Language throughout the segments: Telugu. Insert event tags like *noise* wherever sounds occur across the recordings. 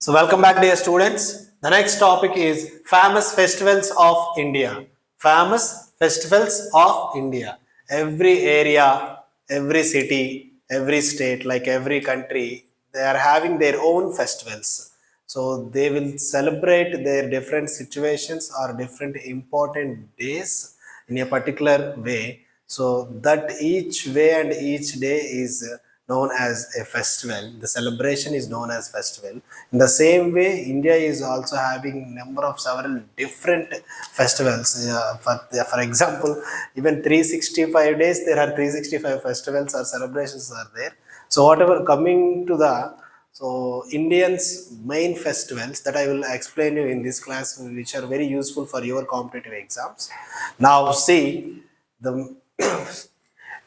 So welcome back dear students. The next topic is famous festivals of India. Famous festivals of India. Every area, every city, every state, like every country, they are having their own festivals. So they will celebrate their different situations or different important days in a particular way. So that each way and each day is known as a festival. The celebration is known as festival. In the same way, India is also having number of several different festivals. Uh, for, for example, even 365 days, there are 365 festivals or celebrations are there. So whatever coming to the so Indians main festivals that I will explain you in this class, which are very useful for your competitive exams. Now see the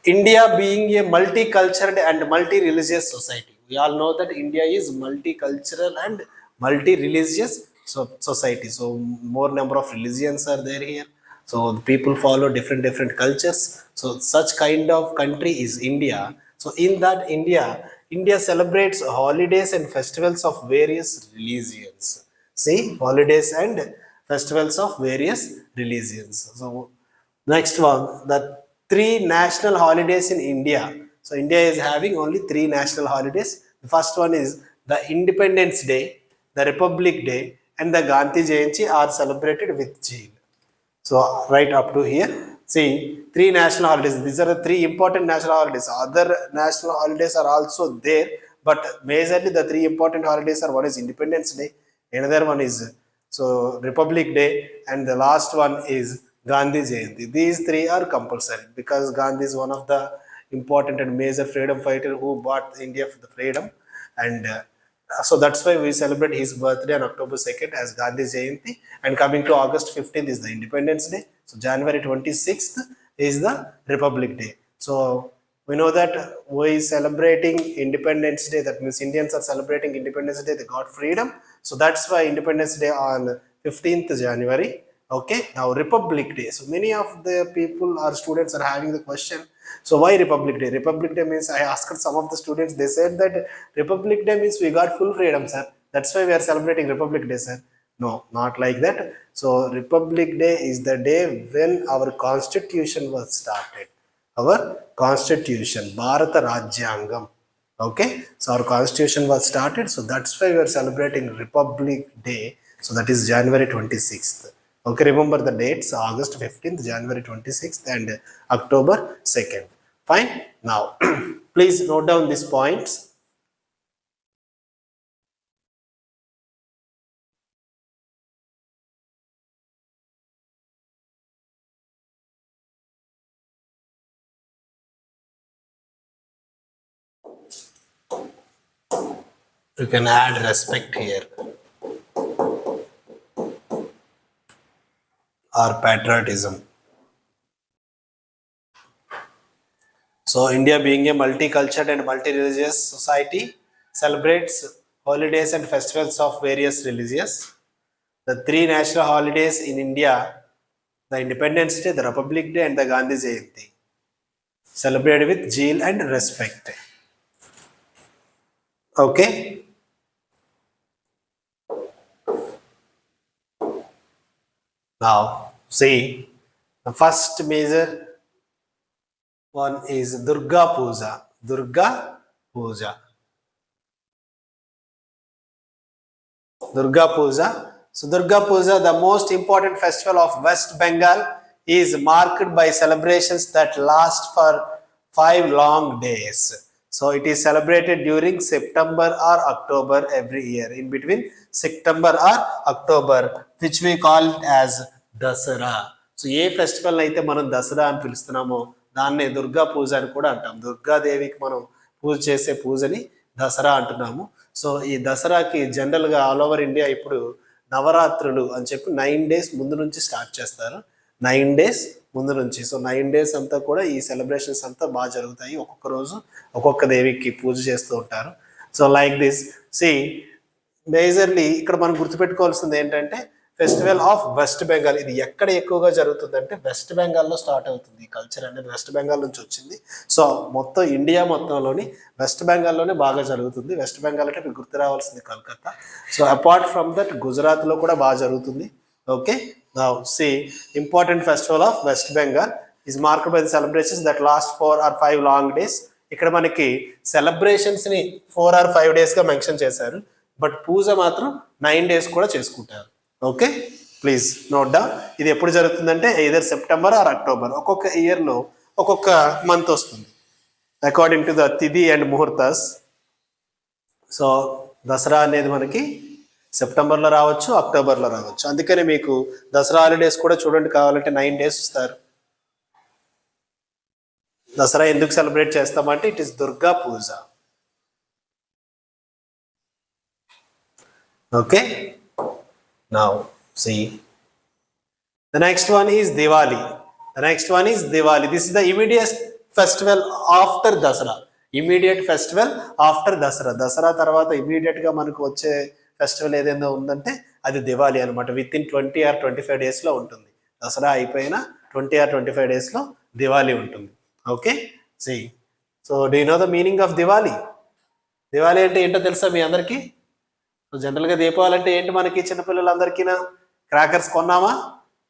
India being a multicultural and multi-religious society. We all know that India is multicultural and multi-religious so, society. So more number of religions are there here. So the people follow different different cultures. So such kind of country is India. So in that India, India celebrates holidays and festivals of various religions. See, holidays and festivals of various religions. So next one, the three national holidays in India. So India is having only three national holidays. The first one is the Independence Day, the Republic Day, and the Gandhi Jayanti are celebrated with Jeel. So right up to here, see three national holidays. These are the three important national holidays. Other national holidays are also there, but majorly the three important holidays are one is Independence Day, another one is so Republic Day, and the last one is Gandhi Jayanti. These three are compulsory because Gandhi is one of the important and major freedom fighter who bought India for the freedom, and uh, so that's why we celebrate his birthday on October 2nd as Gandhi Jayanti. And coming to August 15th is the Independence Day. So January 26th is the Republic Day. So we know that we celebrating Independence Day. That means Indians are celebrating Independence Day. They got freedom. So that's why Independence Day on 15th January. Okay. Now Republic Day. So many of the people or students are having the question so why Republic Day? Republic Day means I asked some of the students, they said that Republic Day means we got full freedom, sir. That's why we are celebrating Republic Day, sir. No, not like that. So Republic Day is the day when our constitution was started. Our constitution, Bharata Rajyangam. Okay, so our constitution was started. So that's why we are celebrating Republic Day. So that is January 26th. Okay, remember the dates August 15th, January 26th, and October 2nd. Fine. Now, *clears throat* please note down these points. You can add respect here. Or patriotism. So, India being a multicultural and multi-religious society celebrates holidays and festivals of various religions. The three national holidays in India, the Independence Day, the Republic Day and the Gandhi Jayanti, celebrated with zeal and respect. Okay. Now, see, the first major one is Durga Puja. Durga Puja. Durga Puja. So, Durga Puja, the most important festival of West Bengal, is marked by celebrations that last for five long days. So, it is celebrated during September or October every year. In between September or October, which we call as Dasara. So a festival అయితే మనం దసరా అని పిలుస్తున్నామో దాన్నే దుర్గా పూజ అని కూడా అంటాం. దుర్గాదేవికి మనం పూజ చేసే పూజని దసరా అంటున్నాము. సో ఈ దసరాకి జనరల్గా ఆల్ ఓవర్ ఇండియా ఇప్పుడు నవరాత్రులు అని చెప్పి నైన్ డేస్ ముందు నుంచి స్టార్ట్ చేస్తారు. నైన్ డేస్ ముందు నుంచి. సో నైన్ డేస్ అంతా కూడా ఈ సెలబ్రేషన్స్ అంతా బాగా జరుగుతాయి. ఒక్కొక్క రోజు ఒక్కొక్క దేవికి పూజ చేస్తూ ఉంటారు. So like this. See majorly ఇక్కడ మనం గుర్తుపెట్టుకోవాల్సింది ఏంటంటే ఫెస్టివల్ ఆఫ్ వెస్ట్ బెంగాల్. ఇది ఎక్కడ ఎక్కువగా జరుగుతుందంటే వెస్ట్ బెంగాల్లో స్టార్ట్ అవుతుంది. ఈ కల్చర్ అనేది వెస్ట్ బెంగాల్ నుంచి వచ్చింది. సో మొత్తం ఇండియా మొత్తంలోని వెస్ట్ బెంగాల్లోనే బాగా జరుగుతుంది. వెస్ట్ బెంగాల్ అంటే మీకు గుర్తు రావాల్సింది Calcutta. So apart from that గుజరాత్లో కూడా బాగా జరుగుతుంది. Okay now see important festival of West Bengal is mark by the celebrations that last four or five long days ఇక్కడ మనకి సెలబ్రేషన్స్ని ఫోర్ ఆర్ ఫైవ్ డేస్గా మెన్షన్ చేశారు. బట్ పూజ మాత్రం నైన్ డేస్ కూడా చేసుకుంటారు. ఓకే ప్లీజ్ నోట్ డౌన్ ఇది ఎప్పుడు జరుగుతుందంటే ఇదర్ సెప్టెంబర్ ఆర్ అక్టోబర్ ఒక్కొక్క ఇయర్లో ఒక్కొక్క మంత్ వస్తుంది. According to the tithi and muhurtas. So Dasara అనేది మనకి సెప్టెంబర్లో రావచ్చు అక్టోబర్లో రావచ్చు. అందుకనే మీకు దసరా హాలిడేస్ కూడా చూడండి కావాలంటే నైన్ డేస్ ఇస్తారు. దసరా ఎందుకు సెలబ్రేట్ చేస్తామంటే it is Durga Puja. Okay now see the next one is Diwali the next one is Diwali this is the immediate festival after Dasara immediate festival after Dasara Dasara తర్వాత ఇమీడియట్గా మనకు వచ్చే ఫెస్టివల్ ఏదైనా ఉందంటే అది దివాలి అనమాట within twenty or twenty five డేస్లో ఉంటుంది. దసరా అయిపోయిన ట్వంటీ ఆర్ ట్వంటీ ఫైవ్ డేస్లో దివాలి ఉంటుంది. Okay see so do know the meaning of Diwali Diwali అంటే ఏంటో తెలుసా మీ అందరికీ? జనరల్గా దీపావళి అంటే ఏంటి మనకి చిన్నపిల్లలందరికీనా క్రాకర్స్ కొన్నామా?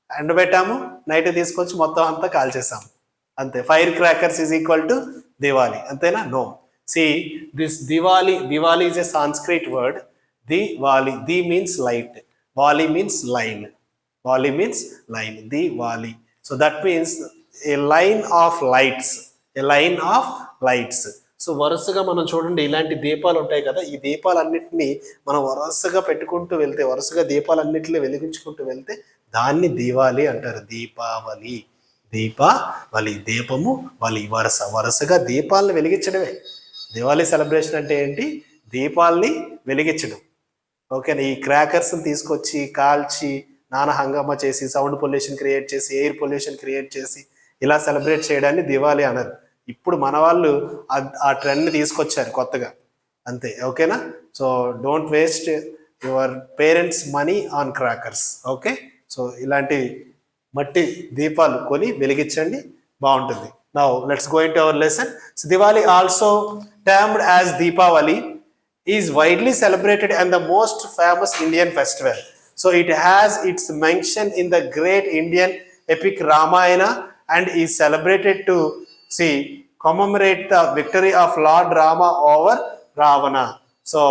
ఎండబెట్టాము నైట్ తీసుకొచ్చి మొత్తం అంతా కాల్చేసాము. అంతే. Fire crackers is equal to Diwali అంతేనా? No see this Diwali Diwali is a Sanskrit word Diwali di means light vali means line vali means line the vali so that means a line of lights a line of lights so వరుసగా మనం చూడండి ఇలాంటి దీపాలు ఉంటాయి కదా ఈ దీపాలన్నింటినీ మనం వరుసగా పెట్టుకుంటూ వెళ్తే వరుసగా దీపాలన్నింటినీ వెలిగించుకుంటూ వెళ్తే దాన్ని దీవాలి అంటారు. దీపావళి. దీపావళి. దీపము వలి. వరుస. వరుసగా దీపాలను వెలిగించడమే. దివాళీ సెలబ్రేషన్ అంటే ఏంటి? దీపాల్ని వెలిగించడం. ఓకేనా ఈ క్రాకర్స్ని తీసుకొచ్చి కాల్చి నానా హంగామా చేసి సౌండ్ పొల్యూషన్ క్రియేట్ చేసి ఎయిర్ పొల్యూషన్ క్రియేట్ చేసి ఇలా సెలబ్రేట్ చేయడాన్ని దివాళీ అనరు ఇప్పుడు మన వాళ్ళు ఆ ట్రెండ్ తీసుకొచ్చారు కొత్తగా. అంతే ఓకేనా? So don't waste your parents money on crackers okay? So ఇలాంటి మట్టి దీపాలు కొని వెలిగించండి బాగుంటుంది. నా let's going to our lesson so Diwali also termed as Deepavali is widely celebrated and the most famous Indian festival so it has its mention in the great Indian epic Ramayana and is celebrated to see commemorate the victory of Lord Rama over Ravana. So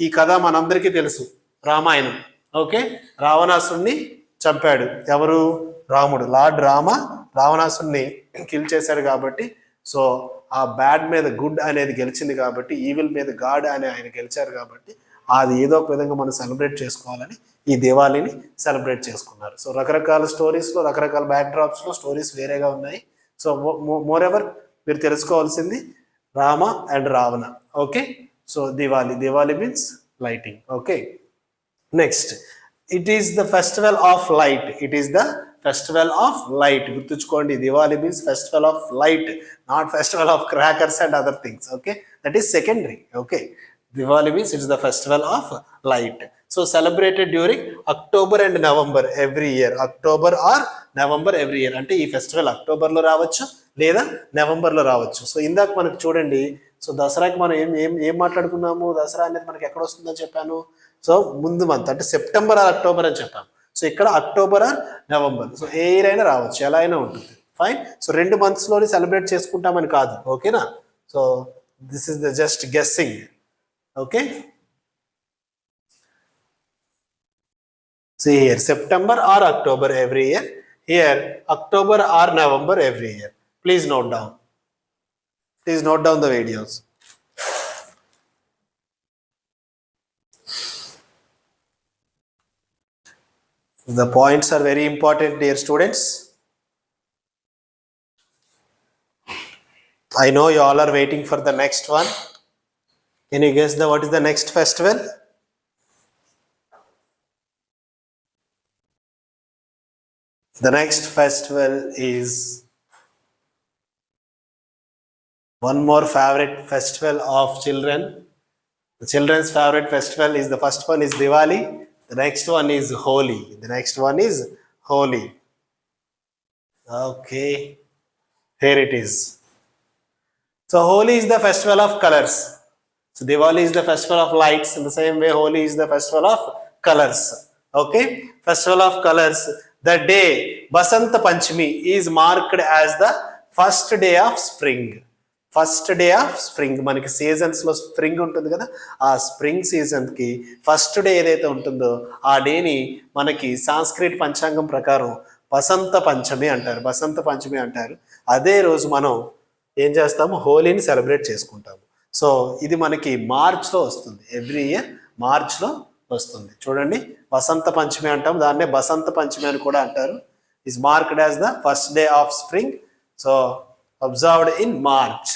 ఈ కథ మనందరికీ తెలుసు రామాయణం. ఓకే? రావణాసుని చంపాడు. ఎవరు? రాముడు. లార్డ్ రామ రావణాసుని కిల్ చేశాడు కాబట్టి సో ఆ బ్యాడ్ మీద గుడ్ అనేది గెలిచింది కాబట్టి ఈవిల్ మీద గాడ్ అని ఆయన గెలిచారు కాబట్టి అది ఏదో ఒక విధంగా మనం సెలబ్రేట్ చేసుకోవాలని ఈ దివాళీని సెలబ్రేట్ చేసుకున్నారు. సో రకరకాల స్టోరీస్లో రకరకాల బ్యాక్ డ్రాప్స్లో స్టోరీస్ వేరేగా ఉన్నాయి. సో మోర్ ఎవర్ మీరు తెలుసుకోవాల్సింది Rama and Ravana. Okay? So Diwali Diwali means lighting. Okay? Next. It is the festival of light. It is the festival of light. గుర్తుంచుకోండి. Diwali means festival of light not festival of crackers and other things. Okay? That is secondary. Okay? Diwali means it's the festival of light. So celebrated during October and November every year October or November every year అంటే ఈ ఫెస్టివల్ అక్టోబర్లో రావచ్చు లేదా నవంబర్లో రావచ్చు. సో ఇందాక మనకు చూడండి సో దసరాకి మనం ఏం ఏం ఏం మాట్లాడుకున్నాము? దసరా అనేది మనకి ఎక్కడ వస్తుందని చెప్పాను? సో ముందు మంత్ అంటే సెప్టెంబర్ ఆర్ అక్టోబర్ అని చెప్పాము. సో ఇక్కడ అక్టోబర్ ఆర్ నవంబర్ సో ఏ ఇయర్ అయినా రావచ్చు. ఎలా అయినా ఉంటుంది. ఫైన్ సో రెండు మంత్స్లోనే సెలబ్రేట్ చేసుకుంటామని కాదు. ఓకేనా so this is the just guessing okay See here, September or October every year. Here, October or November every year. Please note down. Please note down the videos. The points are very important, dear students. I know you all are waiting for the next one. Can you guess the what is the next festival? The next festival is one more favorite festival of children. The children's favorite festival is the first one is Diwali. The next one is Holi. The next one is Holi. Okay, here it is. So Holi is the festival of colors. So Diwali is the festival of lights. In the same way, Holi is the festival of colors. Okay, festival of colors. The day Basant Panchami is marked as the first day of spring. First day of spring. మనకి సీజన్స్లో స్ప్రింగ్ ఉంటుంది కదా ఆ స్ప్రింగ్ సీజన్కి ఫస్ట్ డే ఏదైతే ఉంటుందో ఆ డేని మనకి సాంస్క్రిట్ పంచాంగం ప్రకారం వసంత పంచమి అంటారు. వసంత పంచమి అంటారు. అదే రోజు మనం ఏం చేస్తాము? హోలీని సెలబ్రేట్ చేసుకుంటాము. సో ఇది మనకి మార్చ్లో వస్తుంది. ఎవ్రీ ఇయర్ మార్చ్లో వస్తుంది. చూడండి. వసంత పంచమి అంటాం. దాన్నే బసంత పంచమి అని కూడా అంటారు. Is marked as the first day of spring so observed in March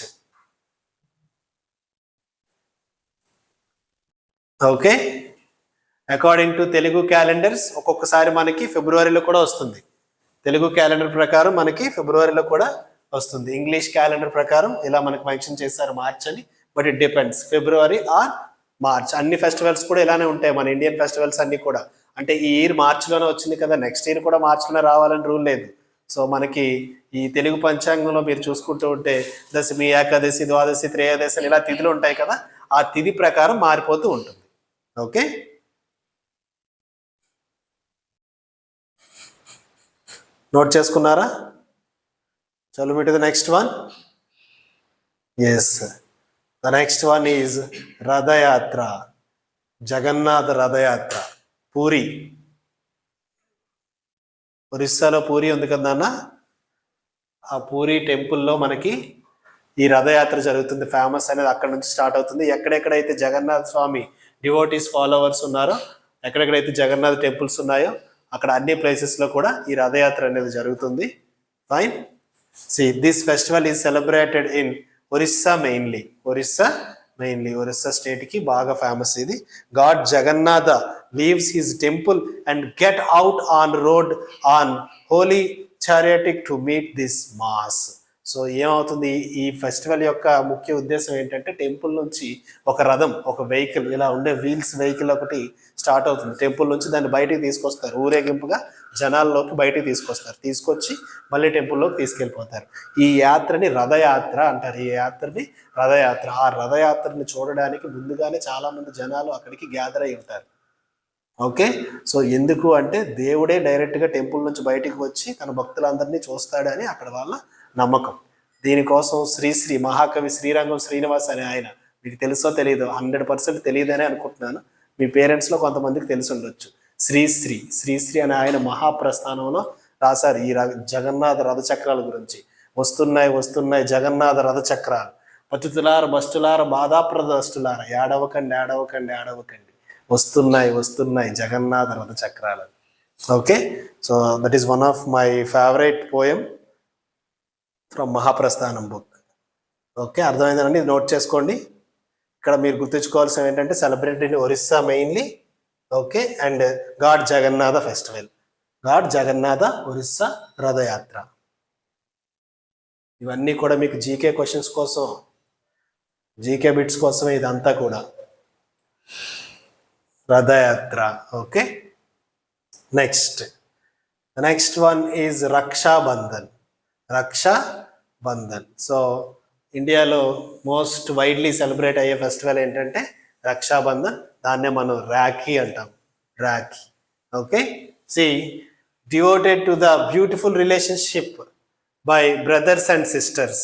okay according to Telugu calendars ఒక్కొక్కసారి మనకి ఫిబ్రవరిలో కూడా వస్తుంది. తెలుగు క్యాలెండర్ ప్రకారం మనకి ఫిబ్రవరిలో కూడా వస్తుంది. ఇంగ్లీష్ క్యాలెండర్ ప్రకారం ఇలా మనకి మెన్షన్ చేశారు మార్చ్ అని. But it depends February or March అన్ని ఫెస్టివల్స్ కూడా ఇలానే ఉంటాయి మన ఇండియన్ ఫెస్టివల్స్ అన్ని కూడా. అంటే ఈ ఇయర్ మార్చిలోనే వచ్చింది కదా నెక్స్ట్ ఇయర్ కూడా మార్చిలోనే రావాలని రూల్ లేదు. సో మనకి ఈ తెలుగు పంచాంగంలో మీరు చూసుకుంటూ ఉంటే దశమి ఏకాదశి ద్వాదశి త్రయోదశి ఇలా తిథులు ఉంటాయి కదా ఆ తిథి ప్రకారం మారిపోతూ ఉంటుంది. ఓకే? నోట్ చేసుకున్నారా? చలో meet the next one? Yes the next one is Rathyatra Jagannath Rathyatra Puri ఒరిస్సాలో పూరి ఉంది కదా అన్న ఆ పూరి టెంపుల్లో మనకి ఈ రథయాత్ర జరుగుతుంది ఫేమస్ అనేది అక్కడ నుంచి స్టార్ట్ అవుతుంది. ఎక్కడెక్కడైతే జగన్నాథ స్వామి డివోటీస్ ఫాలోవర్స్ ఉన్నారో ఎక్కడెక్కడైతే జగన్నాథ్ టెంపుల్స్ ఉన్నాయో అక్కడ అన్ని ప్లేసెస్లో కూడా ఈ రథయాత్ర అనేది జరుగుతుంది. Fine see this festival is celebrated in Orissa mainly Orissa mainly Orissa స్టేట్కి బాగా ఫేమస్ ఇది. God Jagannath leaves his temple and get out on road on holy chariot to meet this mass so ఏమవుతుంది? ఈ ఫెస్టివల్ యొక్క ముఖ్య ఉద్దేశం ఏంటంటే టెంపుల్ నుంచి ఒక రథం ఒక వెహికల్ ఇలా ఉండే వీల్స్ వెహికల్ ఒకటి స్టార్ట్ అవుతుంది. టెంపుల్ నుంచి దాన్ని బయటికి తీసుకొస్తారు. ఊరేగింపుగా జనాల్లోకి బయటికి తీసుకొస్తారు. తీసుకొచ్చి మళ్ళీ టెంపుల్లోకి తీసుకెళ్ళిపోతారు. ఈ యాత్రని రథయాత్ర అంటారు. ఈ యాత్రని రథయాత్ర. ఆ రథయాత్రని చూడడానికి ముందుగానే చాలామంది జనాలు అక్కడికి గ్యాదర్ అయి ఉంటారు. ఓకే? సో ఎందుకు అంటే దేవుడే డైరెక్ట్గా టెంపుల్ నుంచి బయటికి వచ్చి తన భక్తులందరినీ చూస్తాడని అక్కడ వాళ్ళ నమ్మకం. దీనికోసం శ్రీశ్రీ మహాకవి శ్రీరంగం శ్రీనివాస్ అనే ఆయన మీకు తెలుసో తెలియదు హండ్రెడ్ పర్సెంట్ తెలియదని అనుకుంటున్నాను. మీ పేరెంట్స్లో కొంతమందికి తెలిసి ఉండొచ్చు. శ్రీశ్రీ శ్రీశ్రీ అనే ఆయన మహాప్రస్థానంలో రాశారు ఈ జగన్నాథ రథ చక్రాల గురించి. వస్తున్నాయి వస్తున్నాయి జగన్నాథ రథ చక్రాలు. పతితులార బస్టులార బాధాప్రదస్తులార ఏడవకండి ఏడవకండి ఏడవకండి. వస్తున్నాయి వస్తున్నాయి జగన్నాథ రథ చక్రాలు okay? So that is one of my favourite poem from Mahaprasthanam book okay? అర్థమైందండి? నోట్ చేసుకోండి. ఇక్కడ మీరు గుర్తుంచుకోవాల్సిన ఏంటంటే సెలబ్రిటీని Orissa mainly okay and god Jagannath festival god Jagannath Orissa Rathyatra ఇవన్నీ కూడా మీకు జీకే క్వశ్చన్స్ కోసం జీకే బిట్స్ కోసమే ఇదంతా కూడా. Rathyatra okay next next one is Rakshabandhan Raksha Bandhan so ఇండియాలో మోస్ట్ వైడ్లీ సెలబ్రేట్ అయ్యే ఫెస్టివల్ ఏంటంటే రక్షాబంధన్ దాన్నే మనం రాఖీ అంటాం rakhi okay see devoted to the beautiful relationship by brothers and sisters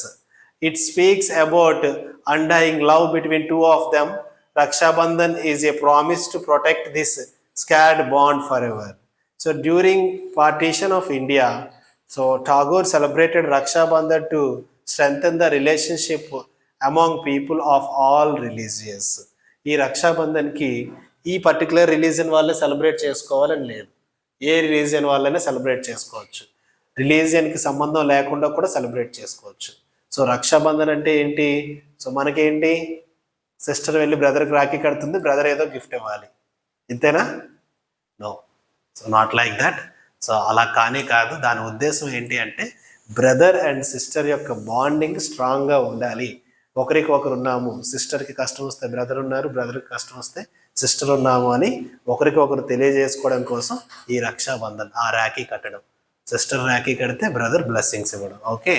it speaks about undying love between two of them rakshabandhan is a promise to protect this scared bond forever so during partition of india so tagore celebrated rakshabandhan to strengthen the relationship among people of all religions ఈ రక్షాబంధన్కి ఈ పర్టికులర్ రిలీజన్ వాళ్ళే సెలబ్రేట్ చేసుకోవాలని లేదు. ఏ రిలీజియన్ వాళ్ళనే సెలబ్రేట్ చేసుకోవచ్చు. రిలీజియన్కి సంబంధం లేకుండా కూడా సెలబ్రేట్ చేసుకోవచ్చు. సో రక్షాబంధన్ అంటే ఏంటి? సో మనకేంటి? సిస్టర్ వెళ్ళి బ్రదర్కి రాఖీ కడుతుంది బ్రదర్ ఏదో గిఫ్ట్ ఇవ్వాలి. ఇంతేనా? No. So not like that. So అలా కానీ కాదు. దాని ఉద్దేశం ఏంటి అంటే బ్రదర్ అండ్ సిస్టర్ యొక్క బాండింగ్ స్ట్రాంగ్గా ఉండాలి. ఒకరికి ఒకరు ఉన్నాము సిస్టర్కి కష్టం వస్తే బ్రదర్ ఉన్నారు బ్రదర్కి కష్టం వస్తే సిస్టర్ ఉన్నాము అని ఒకరికి ఒకరు తెలియజేసుకోవడం కోసం ఈ రక్షాబంధన్ ఆ రాఖీ కట్టడం. సిస్టర్ రాఖీ కడితే బ్రదర్ బ్లెస్సింగ్స్ ఇవ్వడం. ఓకే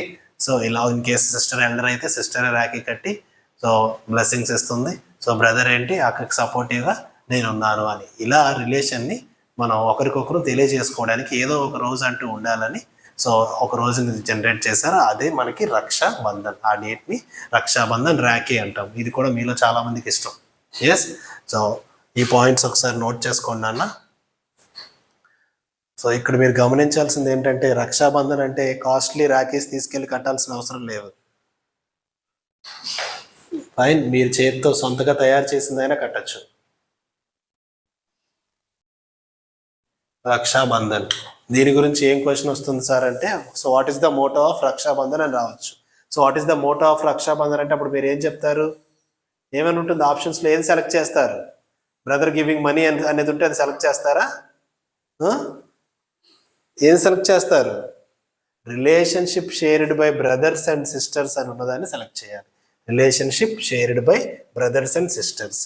సో ఇలా ఇన్ కేసు సిస్టర్ ఎల్డర్ అయితే సిస్టర్ రాఖీ కట్టి సో బ్లెస్సింగ్స్ ఇస్తుంది. సో బ్రదర్ ఏంటి? అక్కడికి సపోర్టివ్గా నేను ఉన్నాను అని. ఇలా రిలేషన్ని మనం ఒకరికొకరు తెలియజేసుకోవడానికి ఏదో ఒక రోజు అంటూ ఉండాలని సో ఒక రోజుని జనరేట్ చేశారు అదే మనకి రక్షా బంధన్ ఆ డేట్ని రక్షాబంధన్ రాఖీ అంటాం. ఇది కూడా మీలో చాలామందికి ఇష్టం. ఎస్ సో ఈ పాయింట్స్ ఒకసారి నోట్ చేసుకోండి అన్న సో ఇక్కడ మీరు గమనించాల్సింది ఏంటంటే రక్షాబంధన్ అంటే కాస్ట్లీ రాఖీస్ తీసుకెళ్ళి కట్టాల్సిన అవసరం లేదు. ఫైన్ మీరు చేతితో సొంతగా తయారు చేసిందైనా కట్టచ్చు. రక్షాబంధన్. దీని గురించి ఏం క్వశ్చన్ వస్తుంది సార్ అంటే so what is the motto of Rakshabandhan అని రావచ్చు. So what is the motto of Rakshabandhan అంటే అప్పుడు మీరు ఏం చెప్తారు? ఏమైనా ఉంటుంది? ఆప్షన్స్లో ఏం సెలెక్ట్ చేస్తారు? బ్రదర్ గివింగ్ మనీ అనేది ఉంటే అది సెలెక్ట్ చేస్తారా? ఏం సెలెక్ట్ చేస్తారు? Relationship shared by brothers and sisters అని ఉన్నదాన్ని సెలెక్ట్ చేయాలి. Relationship shared by brothers and sisters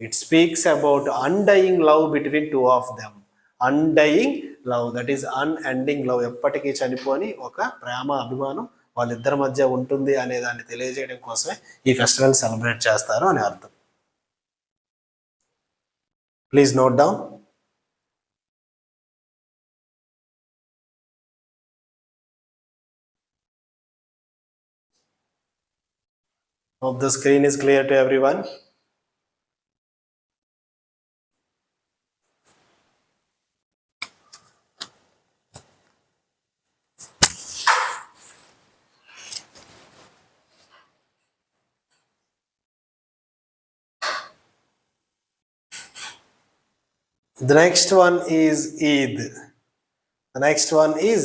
it speaks about undying love between two of them undying love that is unending love. ఎప్పటికీ చనిపోని ఒక ప్రేమ అభిమానం వాళ్ళిద్దరి మధ్య ఉంటుంది అనే దాన్ని తెలియజేయడం కోసమే ఈ ఫెస్టివల్ సెలబ్రేట్ చేస్తారు అని అర్థం. Please note down Hope the screen is clear to everyone. The next one is Eid. The next one is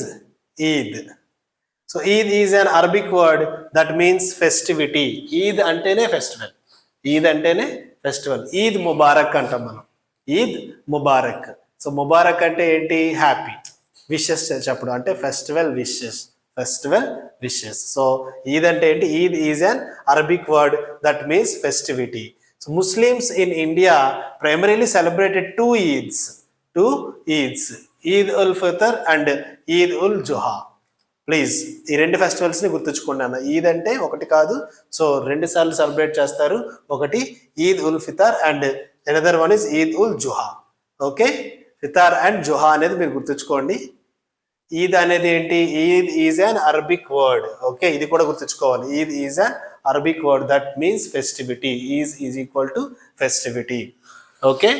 Eid. So Eid is an Arabic word that means festivity Eid అంటేనే ఫెస్టివల్ ఈద్ అంటేనే ఫెస్టివల్ ఈద్ ముబారక్ అంటాం మనం. ఈద్ ముబారక్ సో ముబారక్ అంటే ఏంటి? హ్యాపీ విషెస్ చెప్పడం అంటే festival wishes festival wishes so Eid అంటే ఏంటి? Eid is an Arabic word that means festivity Muslims in India primarily celebrated two Eids two Eids Eid ul Fitr and Eid ul Zuha please ఈ రెండు ఫెస్టివల్స్ని గుర్తుంచుకున్నాను ఈద్ అంటే ఒకటి కాదు. సో రెండు సార్లు సెలబ్రేట్ చేస్తారు. ఒకటి Eid ul Fitr and another one is Eid ul Zuha okay Fitr and Zuha అనేది మీరు గుర్తుంచుకోండి. ఈద్ అనేది ఏంటి? Eid is an Arabic word okay ఇది కూడా గుర్తుంచుకోవాలి. Eid is an Arabic word that means festivity is is equal to festivity okay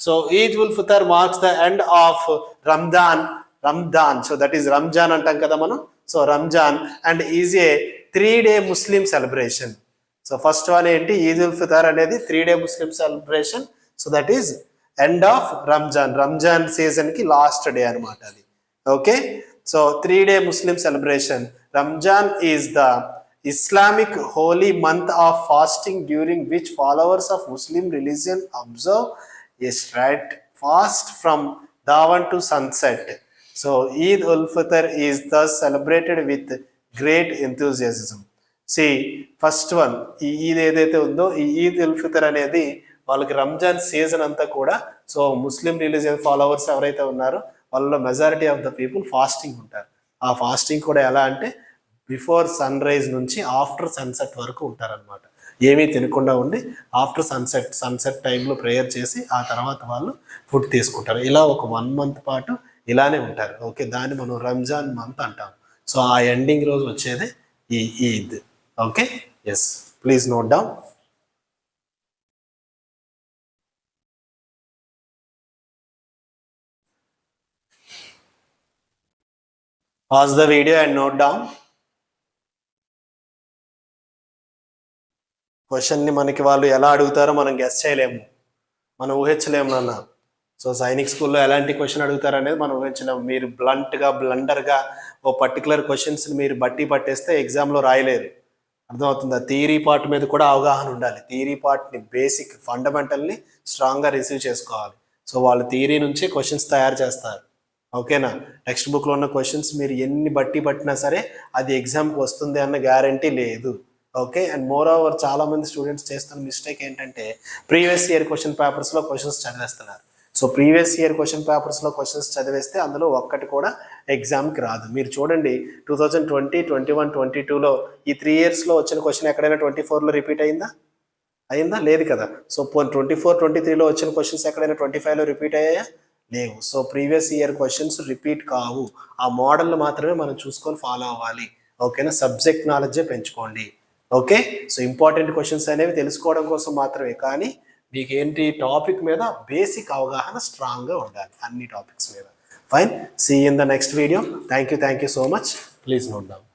so Eid ul Fitr marks the end of Ramzan Ramzan so that is Ramzan అంటాం కదా మనం? So Ramzan and is a three day Muslim celebration so first one ఏంటి? ఈద్ ఉల్ ఫితర్ అనేది three day Muslim celebration so that is end of Ramzan Ramzan సీజన్కి లాస్ట్ డే అనమాట అది. Okay so three day Muslim celebration Ramzan is the Islamic holy month of fasting during which followers of Muslim religion observe a strict fast from dawn to sunset so Eid ul Fitr is the celebrated with great enthusiasm. See first one ఈ ఈద్ ఏదైతే ఉందో ఈ ఈద్ ఉల్ ఫితర్ అనేది వాళ్ళకి రంజాన్ సీజన్ అంతా కూడా సో ముస్లిం రిలీజియన్ ఫాలోవర్స్ ఎవరైతే ఉన్నారో వాళ్ళలో majority of the people fasting ఉంటారు ఆ ఫాస్టింగ్ కూడా ఎలా అంటే బిఫోర్ సన్ రైజ్ నుంచి ఆఫ్టర్ సన్సెట్ వరకు ఉంటారనమాట ఏమీ తినకుండా ఉండి ఆఫ్టర్ సన్సెట్ సన్సెట్ టైంలో ప్రేయర్ చేసి ఆ తర్వాత వాళ్ళు ఫుడ్ తీసుకుంటారు. ఇలా ఒక వన్ మంత్ పాటు ఇలానే ఉంటారు. ఓకే దాన్ని మనం రంజాన్ మంత్ అంటాం. సో ఆ ఎండింగ్ రోజు వచ్చేది ఈ Eid okay? Yes please note down pause the video and note down క్వశ్చన్ని మనకి వాళ్ళు ఎలా అడుగుతారో మనం గెస్ చేయలేము. మనం ఊహించలేము నాన్న. సో సైనిక్ స్కూల్లో ఎలాంటి క్వశ్చన్ అడుగుతారు అనేది మనం ఊహించలేము. మీరు బ్లంట్గా బ్లండర్గా ఓ పర్టికులర్ క్వశ్చన్స్ని మీరు బట్టి పట్టేస్తే ఎగ్జామ్లో రాయలేరు. అర్థమవుతుందా? థియరీ పార్ట్ మీద కూడా అవగాహన ఉండాలి. థియరీ పార్ట్ని బేసిక్ ఫండమెంటల్ని స్ట్రాంగ్గా రిసీవ్ చేసుకోవాలి. సో వాళ్ళు థియరీ నుంచే క్వశ్చన్స్ తయారు చేస్తారు. ఓకేనా టెక్స్ట్ బుక్లో ఉన్న క్వశ్చన్స్ మీరు ఎన్ని బట్టి పట్టినా సరే అది ఎగ్జామ్కి వస్తుంది అన్న గ్యారంటీ లేదు. ఓకే అండ్ మోర్ ఓవర్ చాలా మంది స్టూడెంట్స్ చేస్తున్న మిస్టేక్ ఏంటంటే ప్రీవియస్ ఇయర్ క్వశ్చన్ పేపర్స్లో క్వశ్చన్స్ చదివేస్తున్నారు. సో ప్రీవియస్ ఇయర్ క్వశ్చన్ పేపర్స్లో క్వశ్చన్స్ చదివేస్తే అందులో ఒక్కటి కూడా ఎగ్జామ్కి రాదు. మీరు చూడండి two thousand twenty twenty one twenty టూలో ఈ త్రీ ఇయర్స్లో వచ్చిన క్వశ్చన్ ఎక్కడైనా ట్వంటీ ఫోర్లో రిపీట్ అయిందా? అయిందా? లేదు కదా. సో ట్వంటీ ఫోర్ ట్వంటీ త్రీలో వచ్చిన క్వశ్చన్స్ ఎక్కడైనా ట్వంటీ ఫైవ్లో రిపీట్ అయ్యాయా? లేవు. So previous year questions repeat కావు. ఆ మోడల్ మాత్రమే మనం చూసుకొని ఫాలో అవ్వాలి. ఓకేనా సబ్జెక్ట్ నాలెడ్జే పెంచుకోండి. ఓకే? సో ఇంపార్టెంట్ క్వశ్చన్స్ అనేవి తెలుసుకోవడం కోసం మాత్రమే. కానీ మీకు ఏంటి టాపిక్ మీద బేసిక్ అవగాహన స్ట్రాంగ్గా ఉండాలి. అన్ని టాపిక్స్ మీద. Fine. See in the next video thank you thank you so much please note down